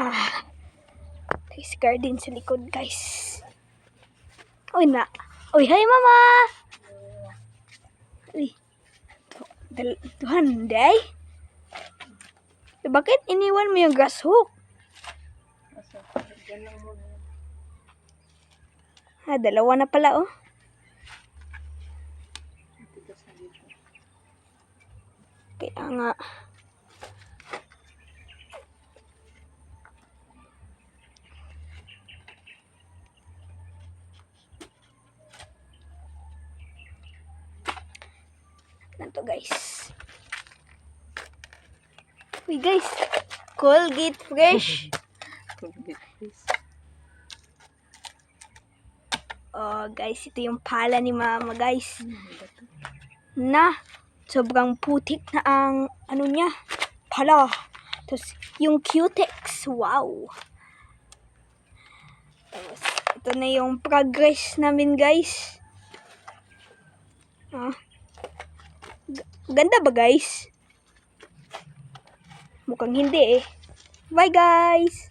Ah. Guys, garden sa likod, guys. Uy, na. Uy, hi, mama! Uy. Tuhan, day. Bakit iniwan mo yung grass hook? Ah, dalawa na pala, oh. Kaya nga. Ganito guys. Uy guys. Colgate Fresh. Colgate please. oh guys, ito yung pala ni mama guys. Na, sobrang putik na ang ano niya. Pala. Tapos yung cutex. Wow. Tapos, ito na yung progress namin guys. Ah. G- Ganda ba guys? Mukhang hindi eh. Bye guys!